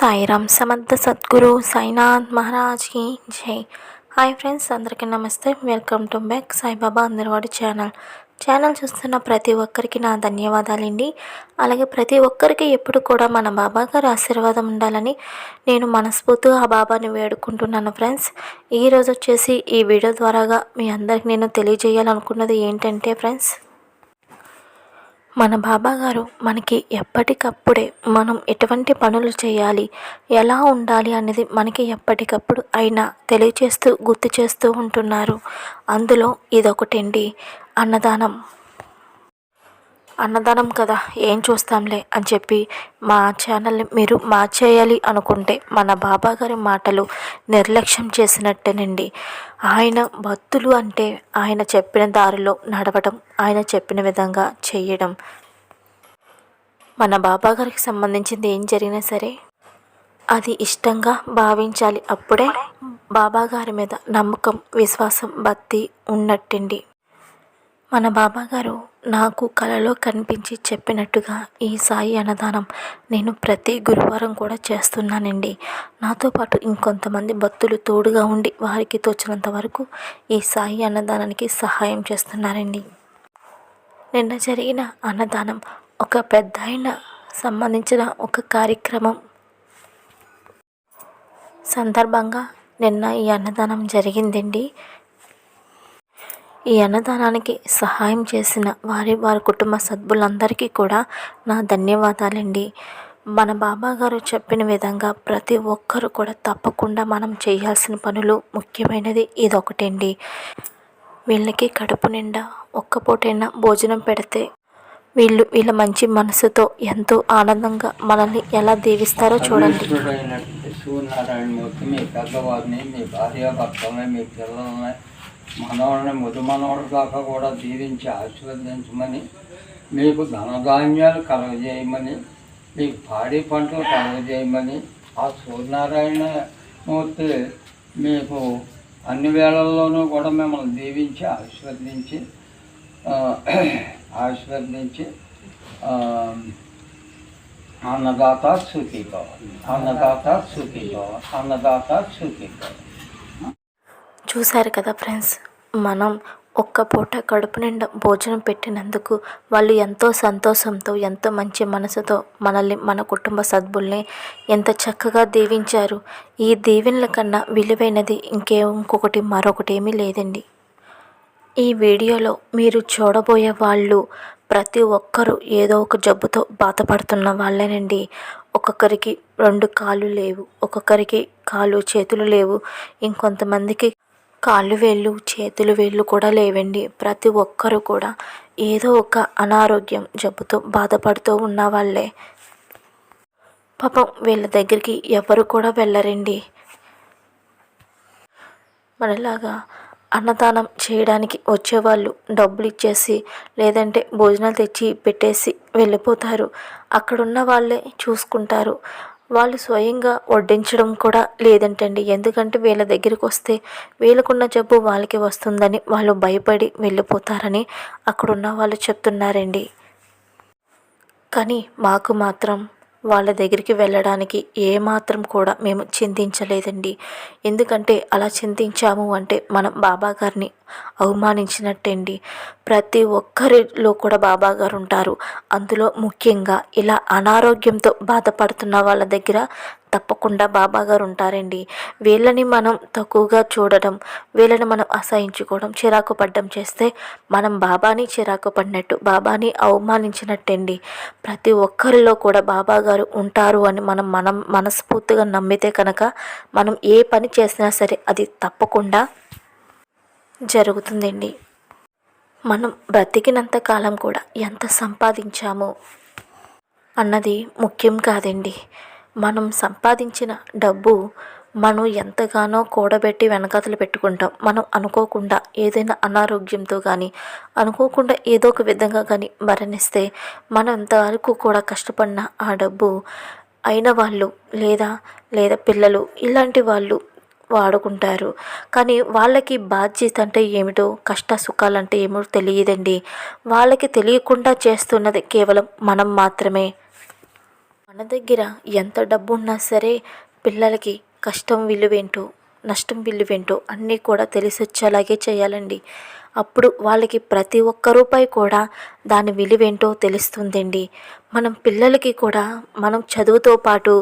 సాయిరామ్ సమర్థ సద్గురు సాయినాథ్ మహారాజ్కి జై. హాయ్ ఫ్రెండ్స్ అందరికీ నమస్తే. వెల్కమ్ టు బ్యాక్ సాయిబాబా అందరివాడి ఛానల్. ఛానల్ చూస్తున్న ప్రతి ఒక్కరికి నా ధన్యవాదాలండి. అలాగే ప్రతి ఒక్కరికి ఎప్పుడు కూడా మన బాబా గారి ఆశీర్వాదం ఉండాలని నేను మనస్ఫూర్తిగా ఆ బాబాని వేడుకుంటున్నాను ఫ్రెండ్స్. ఈరోజు వచ్చేసి ఈ వీడియో ద్వారాగా మీ అందరికి నేను తెలియజేయాలనుకున్నది ఏంటంటే ఫ్రెండ్స్ మన బాబా గారు మనకి ఎప్పటికప్పుడే మనం ఎటువంటి పనులు చేయాలి ఎలా ఉండాలి అనేది మనకి ఎప్పటికప్పుడు అయినా తెలియచేస్తూ గుర్తు చేస్తూ ఉంటున్నారు. అందులో ఇదొకటండి. అన్నదానం. అన్నదానం కదా ఏం చూస్తాంలే అని చెప్పి మా ఛానల్ని మీరు మార్చేయాలి అనుకుంటే మన బాబా గారి మాటలు నిర్లక్ష్యం చేసినట్టేనండి. ఆయన భక్తులు అంటే ఆయన చెప్పిన దారిలో నడవడం ఆయన చెప్పిన విధంగా చేయడం. మన బాబా గారికి సంబంధించింది ఏం జరిగినా సరే అది ఇష్టంగా భావించాలి అప్పుడే బాబా గారి మీద నమ్మకం విశ్వాసం భక్తి ఉన్నట్టండి. మన బాబా గారు నాకు కలలో కనిపించి చెప్పినట్టుగా ఈ సాయి అన్నదానం నేను ప్రతి గురువారం కూడా చేస్తున్నానండి. నాతో పాటు ఇంకొంతమంది భక్తులు తోడుగా ఉండి వారికి తోచినంత వరకు ఈ సాయి అన్నదానానికి సహాయం చేస్తున్నారండి. నిన్న జరిగిన అన్నదానం ఒక పెద్ద సంబంధించిన ఒక కార్యక్రమం. సందర్భంగా నిన్న ఈ అన్నదానం జరిగిందండి. ఈ అన్నదానానికి సహాయం చేసిన వారి వారి కుటుంబ సభ్యులందరికీ కూడా నా ధన్యవాదాలండి. మన బాబా గారు చెప్పిన విధంగా ప్రతి ఒక్కరు కూడా తప్పకుండా మనం చేయాల్సిన పనులు ముఖ్యమైనది ఇదొకటండి. వీళ్ళకి కడుపు నిండా ఒక్క పూటైనా భోజనం పెడితే వీళ్ళు వీళ్ళ మంచి మనసుతో ఎంతో ఆనందంగా మనల్ని ఎలా దీవిస్తారో చూడండి. మీ పెద్దవారిని మీ భార్యాభర్తలని మీ మనవాళ్ళని ముదు మనవాళ్ళ దాకా కూడా దీవించి ఆశీర్వదించమని మీకు ధనధాన్యాలు కలగజేయమని మీకు పాడి పంటలు కలగజేయమని ఆ సూర్యనారాయణ మూర్తి మీకు అన్ని వేళల్లోనూ కూడా మిమ్మల్ని దీవించి ఆశీర్వదించి ఆశీర్వదించి అన్నదాత సుఖీభవ అన్నదాత సుఖీభవ అన్నదాత సుఖీభవ. చూశారు కదా ఫ్రెండ్స్ మనం ఒక్క పూట కడుపు నిండా భోజనం పెట్టినందుకు వాళ్ళు ఎంతో సంతోషంతో ఎంతో మంచి మనసుతో మనల్ని మన కుటుంబ సభ్యుల్ని ఎంత చక్కగా దీవించారు. ఈ దీవెనల కన్నా విలువైనది ఇంకే ఇంకొకటి మరొకటి ఏమీ లేదండి. ఈ వీడియోలో మీరు చూడబోయే వాళ్ళు ప్రతి ఒక్కరూ ఏదో ఒక జబ్బుతో బాధపడుతున్న వాళ్ళేనండి. ఒక్కొక్కరికి రెండు కాళ్ళు లేవు ఒక్కొక్కరికి కాళ్ళు చేతులు లేవు. ఇంకొంతమందికి కాళ్ళు వేళ్ళు చేతులు వేళ్ళు కూడా లేవండి. ప్రతి ఒక్కరు కూడా ఏదో ఒక అనారోగ్యం జబ్బుతో బాధపడుతూ ఉన్న వాళ్ళే. పాపం వీళ్ళ దగ్గరికి ఎవరు కూడా వెళ్ళరండి. మనలాగా అన్నదానం చేయడానికి వచ్చేవాళ్ళు డబ్బులు ఇచ్చేసి లేదంటే భోజనాలు తెచ్చి పెట్టేసి వెళ్ళిపోతారు. అక్కడున్న వాళ్ళే చూసుకుంటారు. వాళ్ళు స్వయంగా వడ్డించడం కూడా లేదంటండి. ఎందుకంటే వీళ్ళ దగ్గరికి వస్తే వీళ్ళకున్న జబ్బు వాళ్ళకి వస్తుందని వాళ్ళు భయపడి వెళ్ళిపోతారని అక్కడున్న వాళ్ళు చెప్తున్నారండి. కానీ మాకు మాత్రం వాళ్ళ దగ్గరికి వెళ్ళడానికి ఏమాత్రం కూడా మేము చింతించలేదండి. ఎందుకంటే అలా చింతించాము అంటే మనం బాబా గారిని అవమానించినట్టండి. ప్రతి ఒక్కరిలో కూడా బాబా గారు ఉంటారు. అందులో ముఖ్యంగా ఇలా అనారోగ్యంతో బాధపడుతున్న వాళ్ళ దగ్గర తప్పకుండా బాబా గారు ఉంటారండి వీళ్ళని మనం తక్కువగా చూడడం వీళ్ళని మనం అసహించుకోవడం చిరాకు పడ్డం చేస్తే మనం బాబాని చిరాకు పడినట్టు బాబాని అవమానించినట్టండి. ప్రతి ఒక్కరిలో కూడా బాబా గారు ఉంటారు అని మనం మనం మనస్ఫూర్తిగా నమ్మితే కనుక మనం ఏ పని చేసినా సరే అది తప్పకుండా జరుగుతుందండి. మనం బ్రతికినంత కాలం కూడా ఎంత సంపాదించామో అన్నది ముఖ్యం కాదండి. మనం సంపాదించిన డబ్బు మనం ఎంతగానో కూడబెట్టి వెనకాతలు పెట్టుకుంటాం. మనం అనుకోకుండా ఏదైనా అనారోగ్యంతో కానీ అనుకోకుండా ఏదో ఒక విధంగా కానీ మరణిస్తే మనం ఎంతవరకు కూడా కష్టపడిన ఆ డబ్బు అయిన వాళ్ళు లేదా లేదా పిల్లలు ఇలాంటి వాళ్ళు వాడుకుంటారు. కానీ వాళ్ళకి బాధ్యత అంటే ఏమిటో కష్ట సుఖాలు అంటే ఏమిటో తెలియదండి. వాళ్ళకి తెలియకుండా చేస్తున్నది కేవలం మనం మాత్రమే. మన దగ్గర ఎంత డబ్బు ఉన్నా సరే పిల్లలకి కష్టం విలువేంటో నష్టం విలువేంటో అన్నీ కూడా తెలిసొచ్చేలాగే చేయాలండి. అప్పుడు వాళ్ళకి ప్రతి ఒక్క రూపాయి కూడా దాని విలువేంటో తెలుస్తుందండి. మనం పిల్లలకి కూడా మనం చదువుతో పాటు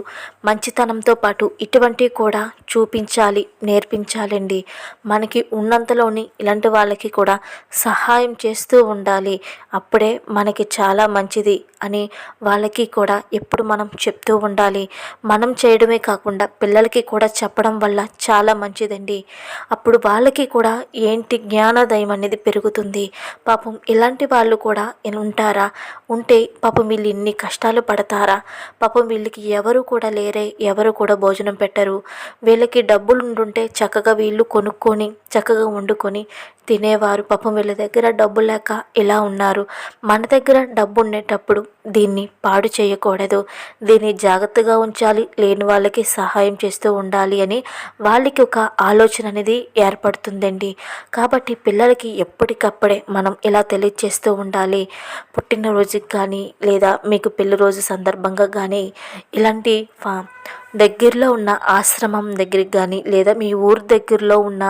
మంచితనంతో పాటు ఇటువంటివి కూడా చూపించాలి నేర్పించాలండి. మనకి ఉన్నంతలోని ఇలాంటి వాళ్ళకి కూడా సహాయం చేస్తూ ఉండాలి. అప్పుడే మనకి చాలా మంచిది అని వాళ్ళకి కూడా ఎప్పుడు మనం చెప్తూ ఉండాలి. మనం చేయడమే కాకుండా పిల్లలకి కూడా చెప్పడం వల్ల చాలా మంచిదండి. అప్పుడు వాళ్ళకి కూడా ఏంటి జ్ఞానోదయం అనేది పెరుగుతుంది. పాపం ఇలాంటి వాళ్ళు కూడా ఉంటారా? ఉంటే పాపం వీళ్ళు ఇన్ని కష్టాలు పడతారా? పాపం వీళ్ళకి ఎవరు కూడా లేరే ఎవరు కూడా భోజనం పెట్టరు. వీళ్ళకి డబ్బులు ఉండుంటే చక్కగా వీళ్ళు కొనుక్కొని చక్కగా వండుకొని తినేవారు. పాపం వీళ్ళ దగ్గర డబ్బు లేక ఇలా ఉన్నారు. మన దగ్గర డబ్బు ఉండేటప్పుడు దీన్ని పాడు చేయకూడదు. దీన్ని జాగ్రత్తగా ఉంచాలి. లేని వాళ్ళకి సహాయం చేస్తూ ఉండాలి అని వాళ్ళకి ఒక ఆలోచన అనేది ఏర్పడుతుందండి. కాబట్టి పిల్లలకి ఎప్పటికప్పుడే మనం ఇలా తెలియచేస్తూ ఉండాలి? పుట్టినరోజుకి కానీ లేదా మీకు పెళ్ళి రోజు సందర్భంగా కానీ ఇలాంటి ఫా దగ్గరలో ఉన్న ఆశ్రమం దగ్గరికి కానీ లేదా మీ ఊరు దగ్గరలో ఉన్న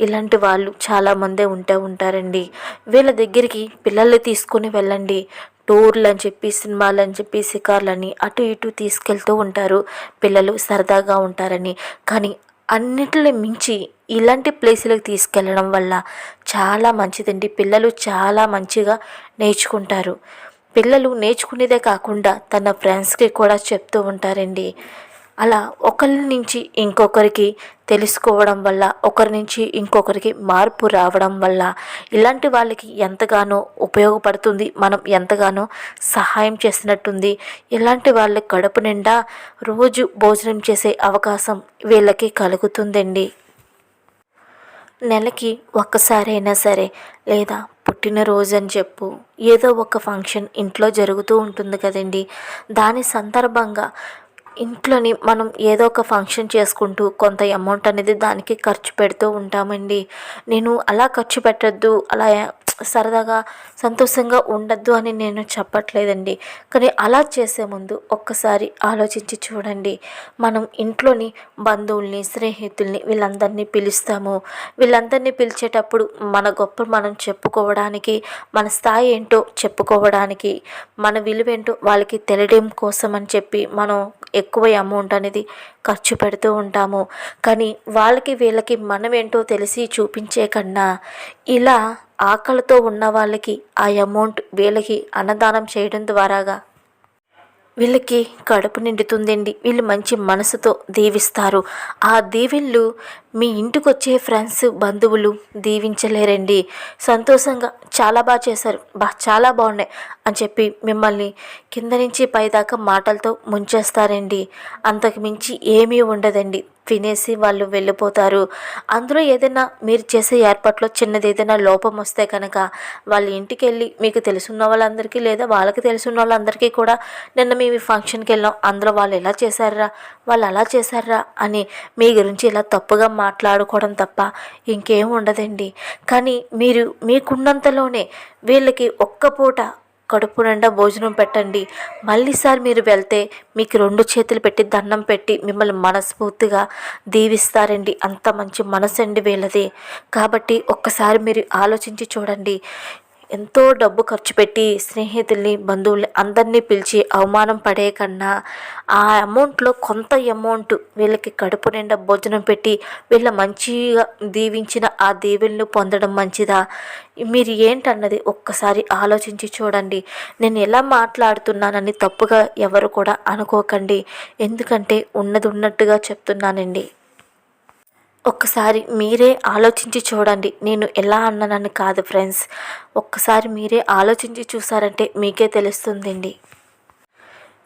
ఇలాంటి వాళ్ళు చాలామందే ఉంటూ ఉంటారండి. వీళ్ళ దగ్గరికి పిల్లల్ని తీసుకొని వెళ్ళండి. టూర్లు అని చెప్పి సినిమాలు అని చెప్పి షికార్లని అటు ఇటు తీసుకెళ్తూ ఉంటారు. పిల్లలు సరదాగా ఉంటారని. కానీ అన్నిటిని మించి ఇలాంటి ప్లేసులకు తీసుకెళ్ళడం వల్ల చాలా మంచిదండి. పిల్లలు చాలా మంచిగా నేర్చుకుంటారు. పిల్లలు నేర్చుకునేదే కాకుండా తన ఫ్రెండ్స్కి కూడా చెప్తూ ఉంటారండి. అలా ఒకరి నుంచి ఇంకొకరికి తెలుసుకోవడం వల్ల ఒకరి నుంచి ఇంకొకరికి మార్పు రావడం వల్ల ఇలాంటి వాళ్ళకి ఎంతగానో ఉపయోగపడుతుంది మనం ఎంతగానో సహాయం చేసినట్టుంది ఇలాంటి వాళ్ళ కడుపు నిండా రోజు భోజనం చేసే అవకాశం వీళ్ళకి కలుగుతుందండి. నెలకి ఒక్కసారైనా సరే లేదా పుట్టినరోజు అని చెప్పు ఏదో ఒక ఫంక్షన్ ఇంట్లో జరుగుతూ ఉంటుంది కదండి. దాని సందర్భంగా ఇంట్లోని మనం ఏదో ఒక ఫంక్షన్ చేసుకుంటూ కొంత అమౌంట్ అనేది దానికి ఖర్చు పెడుతూ ఉంటామండి. నేను అలా ఖర్చు పెట్టద్దు అలా సరదాగా సంతోషంగా ఉండద్దు అని నేను చెప్పట్లేదండి. కానీ అలా చేసే ముందు ఒక్కసారి ఆలోచించి చూడండి. మనం ఇంట్లోని బంధువుల్ని స్నేహితుల్ని వీళ్ళందరినీ పిలుస్తాము. వీళ్ళందరినీ పిలిచేటప్పుడు మన గొప్ప మనం చెప్పుకోవడానికి మన స్థాయి ఏంటో చెప్పుకోవడానికి మన విలువేంటో వాళ్ళకి తెలియడం కోసం అని చెప్పి మనం ఎక్కువ అమౌంట్ అనేది ఖర్చు పెడుతూ ఉంటాము. కానీ వాళ్ళకి వీళ్ళకి మనం ఏంటో తెలిసి చూపించే కన్నా ఇలా ఆకలితో ఉన్న వాళ్ళకి ఆ అమౌంట్ వీళ్ళకి అన్నదానం చేయడం ద్వారాగా వీళ్ళకి కడుపు నిండుతుందండి. వీళ్ళు మంచి మనసుతో దీవిస్తారు. ఆ దీవెళ్ళు మీ ఇంటికి వచ్చే ఫ్రెండ్స్ బంధువులు దీవించలేరండి. సంతోషంగా చాలా బాగా చేశారు. బా చాలా బాగున్నాయి అని చెప్పి మిమ్మల్ని కింద నుంచి పైదాకా మాటలతో ముంచేస్తారండి. అంతకు మించి ఏమీ ఉండదండి. వినేసి వాళ్ళు వెళ్ళిపోతారు. అందులో ఏదైనా మీరు చేసే ఏర్పాట్లో చిన్నది ఏదైనా లోపం వస్తే కనుక వాళ్ళ ఇంటికి వెళ్ళి మీకు తెలుసున్న వాళ్ళందరికీ లేదా వాళ్ళకి తెలుసున్న వాళ్ళందరికీ కూడా నిన్న మేము ఈ ఫంక్షన్కి వెళ్ళాం. అందులో వాళ్ళు ఎలా చేశారా? వాళ్ళు అలా చేశారా? అని మీ గురించి ఇలా తప్పుగా మాట్లాడుకోవడం తప్ప ఇంకేం ఉండదండి. కానీ మీరు మీకున్నంతలోనే వీళ్ళకి ఒక్క పూట కడుపు నిండా భోజనం పెట్టండి. మళ్ళీసారి మీరు వెళ్తే మీకు రెండు చేతులు పెట్టి దండం పెట్టి మిమ్మల్ని మనస్ఫూర్తిగా దీవిస్తారండి. అంత మంచి మనసు అండి వీళ్ళది. కాబట్టి ఒక్కసారి మీరు ఆలోచించి చూడండి. ఎంతో డబ్బు ఖర్చు పెట్టి స్నేహితుల్ని బంధువుల్ని అందరినీ పిలిచి అవమానం పడే కన్నా ఆ అమౌంట్లో కొంత అమౌంట్ వీళ్ళకి కడుపు నిండా భోజనం పెట్టి వీళ్ళ మంచిగా దీవించిన ఆ దీవెలను పొందడం మంచిదా? మీరు ఏంటన్నది ఒక్కసారి ఆలోచించి చూడండి. నేను ఎలా మాట్లాడుతున్నానని తప్పుగా ఎవరు కూడా అనుకోకండి. ఎందుకంటే ఉన్నది ఉన్నట్టుగా చెప్తున్నానండి. ఒక్కసారి మీరే ఆలోచించి చూడండి. నేను ఎలా అన్నానని కాదు ఫ్రెండ్స్. ఒక్కసారి మీరే ఆలోచించి చూసారంటే మీకే తెలుస్తుందండి.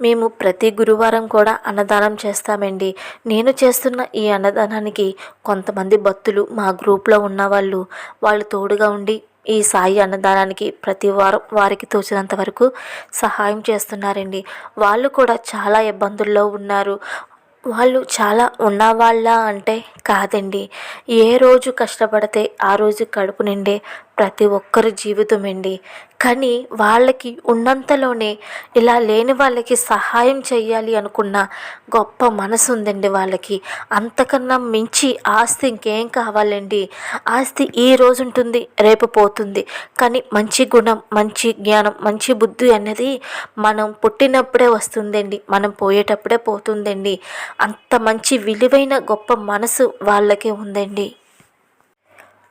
మేము ప్రతి గురువారం కూడా అన్నదానం చేస్తామండి. నేను చేస్తున్న ఈ అన్నదానానికి కొంతమంది భక్తులు మా గ్రూప్లో ఉన్నవాళ్ళు. వాళ్ళు తోడుగా ఉండి ఈ సాయి అన్నదానానికి ప్రతి వారం వారికి తోచినంత వరకు సహాయం చేస్తున్నారండి. వాళ్ళు కూడా చాలా ఇబ్బందుల్లో ఉన్నారు. వాళ్ళు చాలా ఉన్నవాళ్ళ అంటే కాదండి. ఏ రోజు కష్టపడితే ఆ రోజు కడుపు నిండే ప్రతి ఒక్కరి జీవితం అండి. కానీ వాళ్ళకి ఉన్నంతలోనే ఇలా లేని వాళ్ళకి సహాయం చేయాలి అనుకున్న గొప్ప మనసు ఉందండి వాళ్ళకి. అంతకన్నా మించి ఆస్తి ఇంకేం కావాలండి? ఆస్తి ఈ రోజు ఉంటుంది రేపు పోతుంది. కానీ మంచి గుణం మంచి జ్ఞానం మంచి బుద్ధి అనేది మనం పుట్టినప్పుడే వస్తుందండి. మనం పోయేటప్పుడే పోతుందండి. అంత మంచి విలువైన గొప్ప మనసు వాళ్ళకే ఉందండి.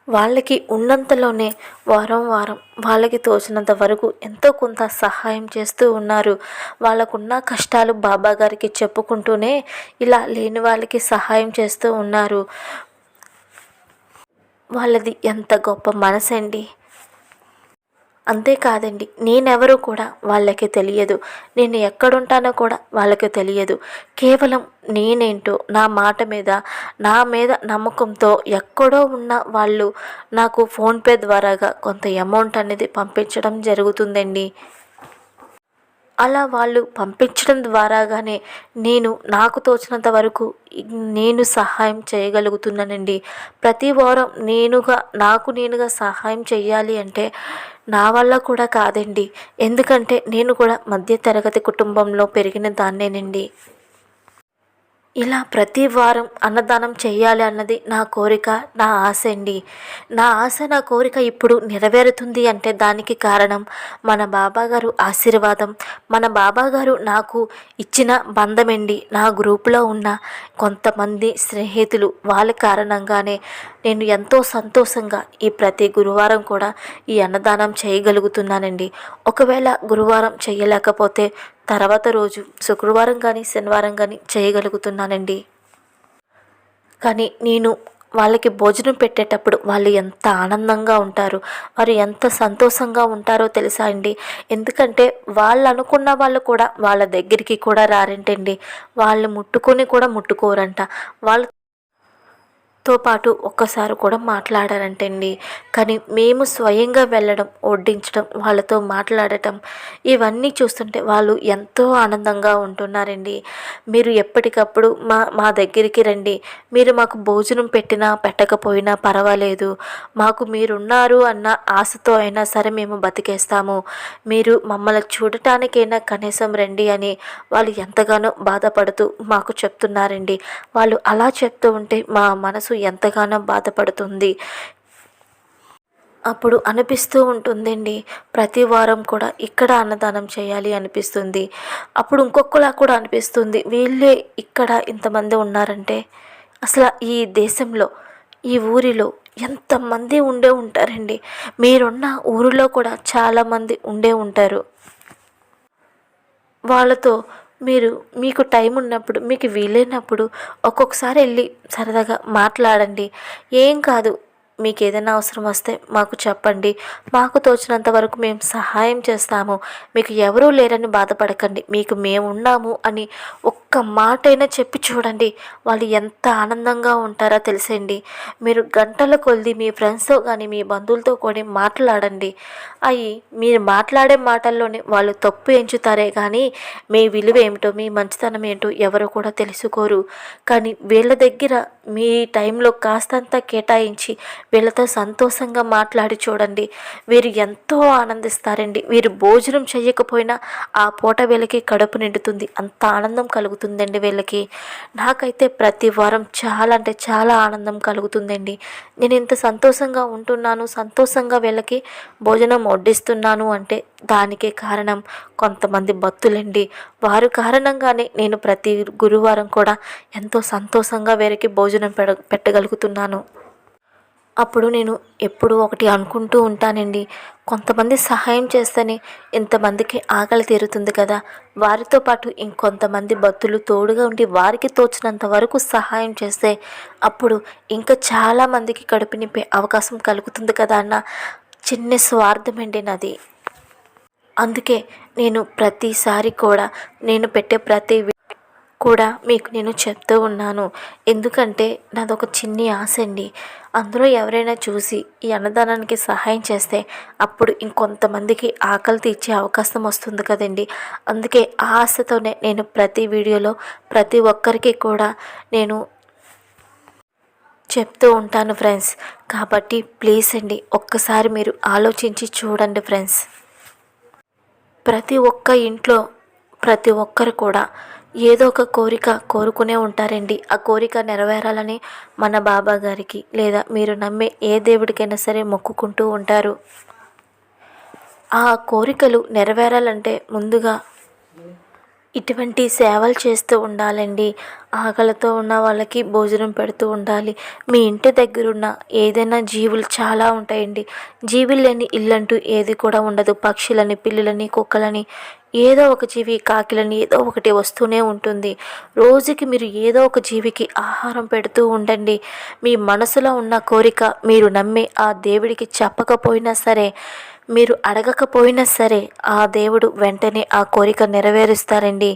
వాళ్ళకి ఉన్నంతలోనే వారం వారం వాళ్ళకి తోచినంత వరకు ఎంతో కొంత సహాయం చేస్తూ ఉన్నారు. వాళ్ళకున్న కష్టాలు బాబా గారికి చెప్పుకుంటూనే ఇలా లేని వాళ్ళకి సహాయం చేస్తూ ఉన్నారు. వాళ్ళది ఎంత గొప్ప మనసండి. అంతేకాదండి నేనెవరో కూడా వాళ్ళకి తెలియదు. నేను ఎక్కడుంటానో కూడా వాళ్ళకి తెలియదు. కేవలం నేనేంటో నా మాట మీద నా మీద నమ్మకంతో ఎక్కడో ఉన్న వాళ్ళు నాకు ఫోన్పే ద్వారాగా కొంత అమౌంట్ అనేది పంపించడం జరుగుతుందండి. అలా వాళ్ళు పంపించడం ద్వారాగానే నేను నాకు తోచినంత వరకు నేను సహాయం చేయగలుగుతున్నానండి. ప్రతి వారం నేనుగా నాకు నేనుగా సహాయం చేయాలి అంటే నా వల్ల కూడా కాదండి. ఎందుకంటే నేను కూడా మధ్యతరగతి కుటుంబంలో పెరిగిన దాన్నేనండి. ఇలా ప్రతి వారం అన్నదానం చేయాలి అన్నది నా కోరిక నా ఆశ అండి. నా ఆశ నా కోరిక ఇప్పుడు నెరవేరుతుంది అంటే దానికి కారణం మన బాబాగారు ఆశీర్వాదం. మన బాబాగారు నాకు ఇచ్చిన బంధమండి నా గ్రూపులో ఉన్న కొంతమంది స్నేహితులు వాళ్ళ కారణంగానే నేను ఎంతో సంతోషంగా ఈ ప్రతి గురువారం కూడా ఈ అన్నదానం చేయగలుగుతున్నానండి. ఒకవేళ గురువారం చేయలేకపోతే తర్వాత రోజు శుక్రవారం కానీ శనివారం కానీ చేయగలుగుతున్నానండి. కానీ నేను వాళ్ళకి భోజనం పెట్టేటప్పుడు వాళ్ళు ఎంత ఆనందంగా ఉంటారు వారు ఎంత సంతోషంగా ఉంటారో తెలుసా అండి? ఎందుకంటే వాళ్ళు అనుకున్న వాళ్ళు కూడా వాళ్ళ దగ్గరికి కూడా రారంటండి. వాళ్ళు ముట్టుకొని కూడా ముట్టుకోరంట. వాళ్ళు తో పాటు ఒక్కసారి కూడా మాట్లాడారంటండి. కానీ మేము స్వయంగా వెళ్ళడం వడ్డించడం వాళ్ళతో మాట్లాడటం ఇవన్నీ చూస్తుంటే వాళ్ళు ఎంతో ఆనందంగా ఉంటున్నారండి. మీరు ఎప్పటికప్పుడు మా మా దగ్గరికి రండి. మీరు మాకు భోజనం పెట్టినా పెట్టకపోయినా పర్వాలేదు. మాకు మీరున్నారు అన్న ఆశతో అయినా సరే మేము బతికేస్తాము. మీరు మమ్మల్ని చూడటానికైనా కనీసం రండి అని వాళ్ళు ఎంతగానో బాధపడుతూ మాకు చెప్తున్నారండి. వాళ్ళు అలా చెప్తూ ఉంటే మా మనసు ఎంతగానో బాధపడుతుంది. అప్పుడు అనిపిస్తూ ఉంటుందండి. ప్రతి వారం కూడా ఇక్కడ అన్నదానం చేయాలి అనిపిస్తుంది. అప్పుడు ఇంకొకలా కూడా అనిపిస్తుంది. వీళ్ళే ఇక్కడ ఇంతమంది ఉన్నారంటే అసలు ఈ దేశంలో ఈ ఊరిలో ఎంతమంది ఉండే ఉంటారండి. మీరున్న ఊరిలో కూడా చాలామంది ఉండే ఉంటారు. వాళ్ళతో మీరు మీకు టైం ఉన్నప్పుడు మీకు వీలైనప్పుడు ఒక్కొక్కసారి వెళ్ళి సరదాగా మాట్లాడండి. ఏం కాదు మీకు ఏదైనా అవసరం వస్తే మాకు చెప్పండి. మాకు తోచినంత వరకు మేము సహాయం చేస్తాము. మీకు ఎవరూ లేరని బాధపడకండి. మీకు మేము ఉన్నాము అని ఒక్క మాటైనా చెప్పి చూడండి వాళ్ళు ఎంత ఆనందంగా ఉంటారో తెలిసండి. మీరు గంటల కొద్ది మీ ఫ్రెండ్స్తో కానీ మీ బంధువులతో కూడా మాట్లాడండి. అవి మీరు మాట్లాడే మాటల్లోనే వాళ్ళు తప్పు ఎంచుతారే కానీ మీ విలువ ఏమిటో మీ మంచితనం ఏంటో ఎవరు కూడా తెలుసుకోరు. కానీ వీళ్ళ దగ్గర మీ టైంలో కాస్తంత కేటాయించి వీళ్ళతో సంతోషంగా మాట్లాడి చూడండి. వీరు ఎంతో ఆనందిస్తారండి. వీరు భోజనం చేయకపోయినా ఆ పూట వీళ్ళకి కడుపు నిండుతుంది. అంత ఆనందం కలుగుతుంది. కలుగుతుందండి వీళ్ళకి. నాకైతే ప్రతి వారం చాలా అంటే చాలా ఆనందం కలుగుతుందండి. నేను ఇంత సంతోషంగా ఉంటున్నాను సంతోషంగా వీళ్ళకి భోజనం వడ్డిస్తున్నాను అంటే దానికే కారణం కొంతమంది భక్తులండి. వారు కారణంగానే నేను ప్రతి గురువారం కూడా ఎంతో సంతోషంగా వీరికి భోజనం పెడ పెట్టగలుగుతున్నాను. అప్పుడు నేను ఎప్పుడు ఒకటి అనుకుంటూ ఉంటానండి. కొంతమంది సహాయం చేస్తేనే ఇంతమందికి ఆకలి తీరుతుంది కదా. వారితో పాటు ఇంకొంతమంది భక్తులు తోడుగా ఉండి వారికి తోచినంత వరకు సహాయం చేస్తే అప్పుడు ఇంకా చాలామందికి కడుపు నింపే అవకాశం కలుగుతుంది కదా అన్న చిన్న స్వార్థమండి నాది. అందుకే నేను ప్రతిసారి కూడా నేను పెట్టే ప్రతి కూడా మీకు నేను చెప్తూ ఉన్నాను. ఎందుకంటే నాదొక చిన్ని ఆశ అండి. అందులో ఎవరైనా చూసి ఈ అన్నదానానికి సహాయం చేస్తే అప్పుడు ఇంకొంతమందికి ఆకలి తీర్చే అవకాశం వస్తుంది కదండి. అందుకే ఆ ఆశతోనే నేను ప్రతి వీడియోలో ప్రతి ఒక్కరికి కూడా నేను చెప్తూ ఉంటాను ఫ్రెండ్స్. కాబట్టి ప్లీజ్ అండి ఒక్కసారి మీరు ఆలోచించి చూడండి ఫ్రెండ్స్. ప్రతి ఒక్క ఇంట్లో ప్రతి ఒక్కరు కూడా ఏదో ఒక కోరిక కోరుకునే ఉంటారండి. ఆ కోరిక నెరవేరాలని మన బాబా గారికి లేదా మీరు నమ్మే ఏ దేవుడికైనా సరే మొక్కుకుంటూ ఉంటారు. ఆ కోరికలు నెరవేరాలంటే ముందుగా ఇటువంటి సేవలు చేస్తూ ఉండాలండి. ఆకలితో ఉన్న వాళ్ళకి భోజనం పెడుతూ ఉండాలి. మీ ఇంటి దగ్గరున్న ఏదైనా జీవులు చాలా ఉంటాయండి. జీవులు లేని ఇల్లంటూ ఏది కూడా ఉండదు. పక్షులని పిల్లులని కుక్కలని ఏదో ఒక జీవి కాకిలని ఏదో ఒకటి వస్తూనే ఉంటుంది. రోజుకి మీరు ఏదో ఒక జీవికి ఆహారం పెడుతూ ఉండండి. మీ మనసులో ఉన్న కోరిక మీరు నమ్మి ఆ దేవుడికి చెప్పకపోయినా సరే మీరు అడగకపోయినా సరే ఆ దేవుడు వెంటనే ఆ కోరిక నెరవేరుస్తారండి.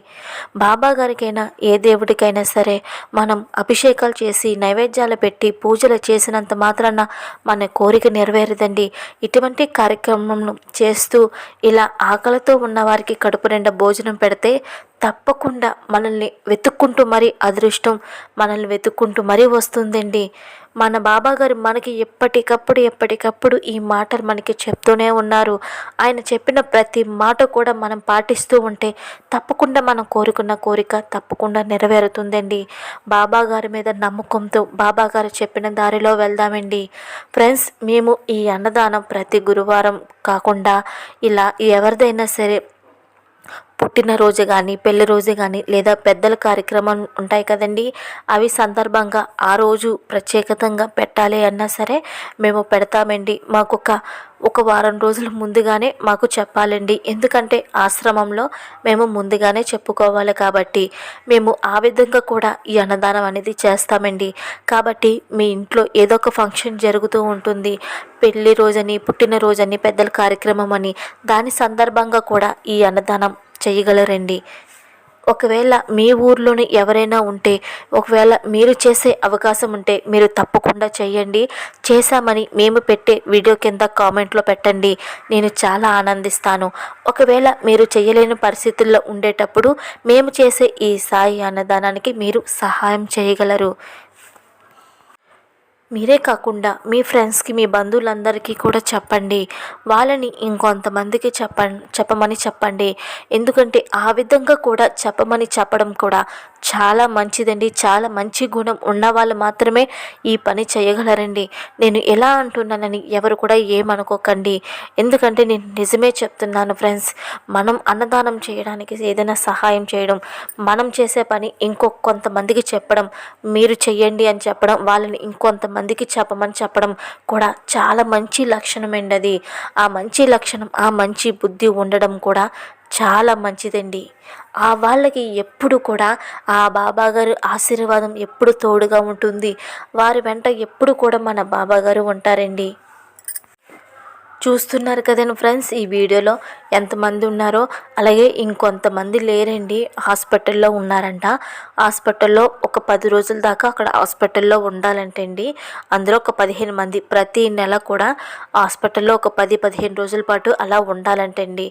బాబా గారికైనా ఏ దేవుడికైనా సరే మనం అభిషేకాలు చేసి నైవేద్యాలు పెట్టి పూజలు చేసినంత మాత్రాన మన కోరిక నెరవేరదండి. ఇటువంటి కార్యక్రమం చేస్తూ ఇలా ఆకలితో ఉన్న వారికి కడుపు నిండా భోజనం పెడితే తప్పకుండా మనల్ని వెతుక్కుంటూ మరీ అదృష్టం మనల్ని వెతుక్కుంటూ మరీ వస్తుందండి. మన బాబాగారు మనకి ఎప్పటికప్పుడు ఎప్పటికప్పుడు ఈ మాటలు మనకి చెప్తూనే ఉన్నారు. ఆయన చెప్పిన ప్రతి మాట కూడా మనం పాటిస్తూ ఉంటే తప్పకుండా మనం కోరుకున్న కోరిక తప్పకుండా నెరవేరుతుందండి. బాబాగారి మీద నమ్మకంతో బాబాగారు చెప్పిన దారిలో వెళ్దామండి. ఫ్రెండ్స్ మేము ఈ అన్నదానం ప్రతి గురువారం కాకుండా ఇలా ఎవరిదైనా సరే పుట్టినరోజు కానీ పెళ్ళి రోజు కానీ లేదా పెద్దల కార్యక్రమం ఉంటాయి కదండి. అవి సందర్భంగా ఆ రోజు ప్రత్యేకతంగా పెట్టాలి అన్నా సరే మేము పెడతామండి. మాకు ఒక ఒక వారం రోజుల ముందుగానే మాకు చెప్పాలండి. ఎందుకంటే ఆశ్రమంలో మేము ముందుగానే చెప్పుకోవాలి కాబట్టి మేము ఆ విధంగా కూడా ఈ అన్నదానం అనేది చేస్తామండి. కాబట్టి మీ ఇంట్లో ఏదో ఒక ఫంక్షన్ జరుగుతూ ఉంటుంది. పెళ్ళి రోజని పుట్టినరోజని పెద్దల కార్యక్రమం అని దాని సందర్భంగా కూడా ఈ అన్నదానం చేయగలరండి. ఒకవేళ మీ ఊర్లోని ఎవరైనా ఉంటే ఒకవేళ మీరు చేసే అవకాశం ఉంటే మీరు తప్పకుండా చేయండి. చేశామని మేము పెట్టే వీడియో కింద కామెంట్లో పెట్టండి. నేను చాలా ఆనందిస్తాను. ఒకవేళ మీరు చేయలేని పరిస్థితుల్లో ఉండేటప్పుడు మేము చేసే ఈ సాయి అన్నదానానికి మీరు సహాయం చేయగలరు. మీరే కాకుండా మీ ఫ్రెండ్స్కి మీ బంధువులందరికీ కూడా చెప్పండి. వాళ్ళని ఇంకొంతమందికి చెప్ప చెప్పమని చెప్పండి. ఎందుకంటే ఆ విధంగా కూడా చెప్పమని చెప్పడం కూడా చాలా మంచిదండి. చాలా మంచి గుణం ఉన్న వాళ్ళు మాత్రమే ఈ పని చేయగలరండి. నేను ఎలా అంటున్నానని ఎవరు కూడా ఏమనుకోకండి. ఎందుకంటే నేను నిజమే చెప్తున్నాను ఫ్రెండ్స్ మనం అన్నదానం చేయడానికి ఏదైనా సహాయం చేయడం మనం చేసే పని ఇంకొక కొంతమందికి చెప్పడం మీరు చెయ్యండి అని చెప్పడం వాళ్ళని మందికి చెప్పమని చెప్పడం కూడా చాలా మంచి లక్షణమండి అది. ఆ మంచి లక్షణం ఆ మంచి బుద్ధి ఉండడం కూడా చాలా మంచిదండి. ఆ వాళ్ళకి ఎప్పుడు కూడా ఆ బాబాగారు ఆశీర్వాదం ఎప్పుడు తోడుగా ఉంటుంది. వారి వెంట ఎప్పుడు కూడా మన బాబాగారు ఉంటారండి. చూస్తున్నారు కదండి ఫ్రెండ్స్ ఈ వీడియోలో ఎంతమంది ఉన్నారో అలాగే ఇంకొంతమంది లేరండి హాస్పిటల్లో ఉన్నారంట. హాస్పిటల్లో ఒక పది రోజుల దాకా అక్కడ హాస్పిటల్లో ఉండాలంటండి. అందులో ఒక పదిహేను మంది ప్రతి నెల కూడా హాస్పిటల్లో ఒక పది పదిహేను రోజుల పాటు అలా ఉండాలంటండి.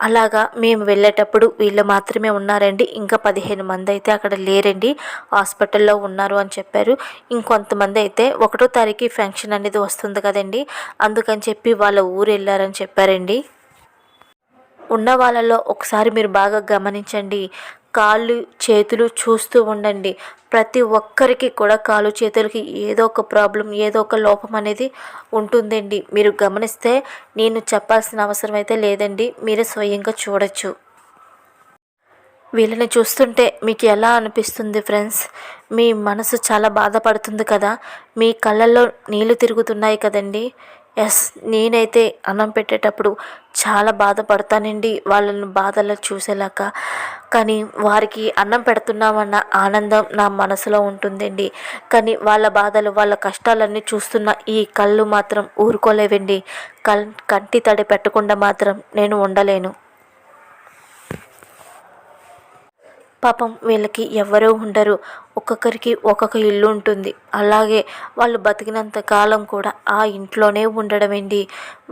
అలాగా మేము వెళ్ళేటప్పుడు వీళ్ళు మాత్రమే ఉన్నారండి. ఇంకా పదిహేను మంది అయితే అక్కడ లేరండి. హాస్పిటల్లో ఉన్నారు అని చెప్పారు. ఇంకొంతమంది అయితే ఒకటో తారీఖు ఫంక్షన్ అనేది వస్తుంది కదండి. అందుకని చెప్పి వాళ్ళ ఊరు వెళ్ళారని చెప్పారండి. ఉన్న వాళ్ళలో ఒకసారి మీరు బాగా గమనించండి. కాళ్ళు చేతులు చూస్తూ ఉండండి. ప్రతి ఒక్కరికి కూడా కాలు చేతులకి ఏదో ఒక ప్రాబ్లం ఏదో ఒక లోపం అనేది ఉంటుందండి. మీరు గమనిస్తే నేను చెప్పాల్సిన అవసరం అయితే లేదండి. మీరే స్వయంగా చూడొచ్చు. వీళ్ళని చూస్తుంటే మీకు ఎలా అనిపిస్తుంది ఫ్రెండ్స్? మీ మనసు చాలా బాధపడుతుంది కదా? మీ కళ్ళల్లో నీళ్ళు తిరుగుతున్నాయి కదండి? ఎస్ నేనైతే అన్నం పెట్టేటప్పుడు చాలా బాధపడతానండి వాళ్ళని బాధలో చూసేలాగా కానీ వారికి అన్నం పెడుతున్నామన్న ఆనందం నా మనసులో ఉంటుందండి. కానీ వాళ్ళ బాధలు వాళ్ళ కష్టాలన్నీ చూస్తున్న ఈ కళ్ళు మాత్రం ఊరుకోలేవండి. కల్ కంటి తడి పెట్టకుండా మాత్రం నేను ఉండలేను. పాపం వీళ్ళకి ఎవరూ ఉండరు. ఒక్కొక్కరికి ఒక్కొక్క ఇల్లు ఉంటుంది. అలాగే వాళ్ళు బతికినంత కాలం కూడా ఆ ఇంట్లోనే ఉండడమేంటి?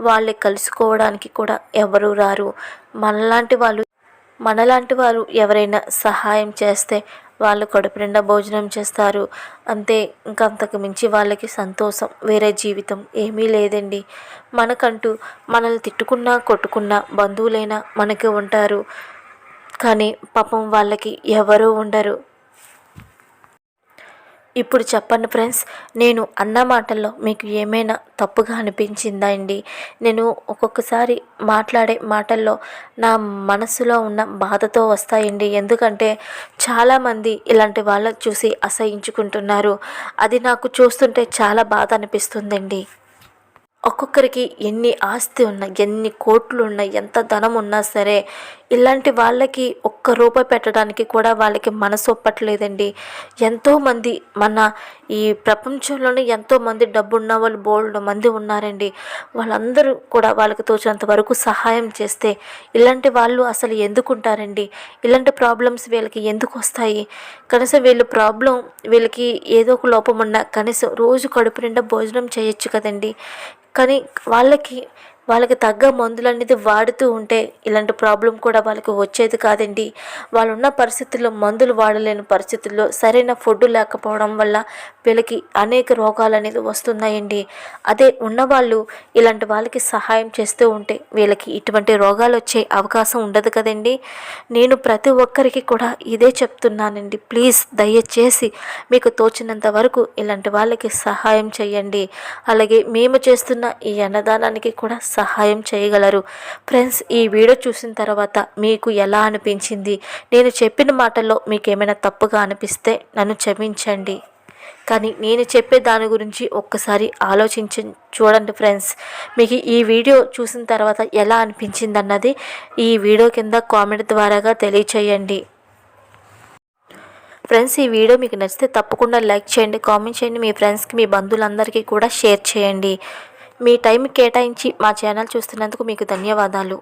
వాళ్ళే కలుసుకోవడానికి కూడా ఎవరు రారు. మనలాంటి వాళ్ళు మనలాంటి వారు ఎవరైనా సహాయం చేస్తే వాళ్ళు కడుపు నిండా భోజనం చేస్తారు. అంతే ఇంకంతకు మించి వాళ్ళకి సంతోషం వేరే జీవితం ఏమీ లేదండి. మనకంటూ మనల్ని తిట్టుకున్నా కొట్టుకున్నా బంధువులైనా మనకి ఉంటారు. కానీ పాపం వాళ్ళకి ఎవరూ ఉండరు. ఇప్పుడు చెప్పండి ఫ్రెండ్స్ నేను అన్న మాటల్లో మీకు ఏమైనా తప్పుగా అనిపించిందా అండి? నేను ఒక్కొక్కసారి మాట్లాడే మాటల్లో నా మనసులో ఉన్న బాధతో వస్తాయండి. ఎందుకంటే చాలామంది ఇలాంటి వాళ్ళని చూసి అసహించుకుంటున్నారు. అది నాకు చూస్తుంటే చాలా బాధ అనిపిస్తుందండి. ఒక్కొక్కరికి ఎన్ని ఆస్తి ఉన్నా ఎన్ని కోట్లు ఉన్నా ఎంత ధనం ఉన్నా సరే ఇలాంటి వాళ్ళకి ఒక్క రూపాయి పెట్టడానికి కూడా వాళ్ళకి మనసు ఒప్పట్లేదండి. ఎంతోమంది మన ఈ ప్రపంచంలోనే ఎంతోమంది డబ్బు ఉన్న వాళ్ళు బోల్డ్ మంది ఉన్నారండి. వాళ్ళందరూ కూడా వాళ్ళకి తోచినంత వరకు సహాయం చేస్తే ఇలాంటి వాళ్ళు అసలు ఎందుకుంటారండి ఇలాంటి ప్రాబ్లమ్స్ వీళ్ళకి ఎందుకు వస్తాయి? కనీసం వీళ్ళు ప్రాబ్లం వీళ్ళకి ఏదో ఒక లోపం ఉన్నా కనీసం రోజు కడుపు నిండా భోజనం చేయొచ్చు కదండి. కానీ వాళ్ళకి వాళ్ళకి తగ్గ మందులు అనేది వాడుతూ ఉంటే ఇలాంటి ప్రాబ్లం కూడా వాళ్ళకి వచ్చేది కాదండి. వాళ్ళున్న పరిస్థితుల్లో మందులు వాడలేని పరిస్థితుల్లో సరైన ఫుడ్ లేకపోవడం వల్ల వీళ్ళకి అనేక రోగాలు అనేది వస్తున్నాయండి. అదే ఉన్నవాళ్ళు ఇలాంటి వాళ్ళకి సహాయం చేస్తూ ఉంటే వీళ్ళకి ఇటువంటి రోగాలు వచ్చే అవకాశం ఉండదు కదండి. నేను ప్రతి ఒక్కరికి కూడా ఇదే చెప్తున్నానండి. ప్లీజ్ దయచేసి మీకు తోచినంత వరకు ఇలాంటి వాళ్ళకి సహాయం చేయండి. అలాగే మేము చేస్తున్న ఈ అన్నదానానికి కూడా సహాయం చేయగలరు. ఫ్రెండ్స్ ఈ వీడియో చూసిన తర్వాత మీకు ఎలా అనిపించింది? నేను చెప్పిన మాటల్లో మీకు ఏమైనా తప్పుగా అనిపిస్తే నన్ను క్షమించండి. కానీ నేను చెప్పే దాని గురించి ఒక్కసారి ఆలోచించి చూడండి ఫ్రెండ్స్. మీకు ఈ వీడియో చూసిన తర్వాత ఎలా అనిపించింది అన్నది ఈ వీడియో కింద కామెంట్ ద్వారాగా తెలియచేయండి. ఫ్రెండ్స్ ఈ వీడియో మీకు నచ్చితే తప్పకుండా లైక్ చేయండి కామెంట్ చేయండి. మీ ఫ్రెండ్స్కి మీ బంధువులందరికీ కూడా షేర్ చేయండి. మీ టైం కేటాయించి మా ఛానల్ చూస్తున్నందుకు మీకు ధన్యవాదాలు.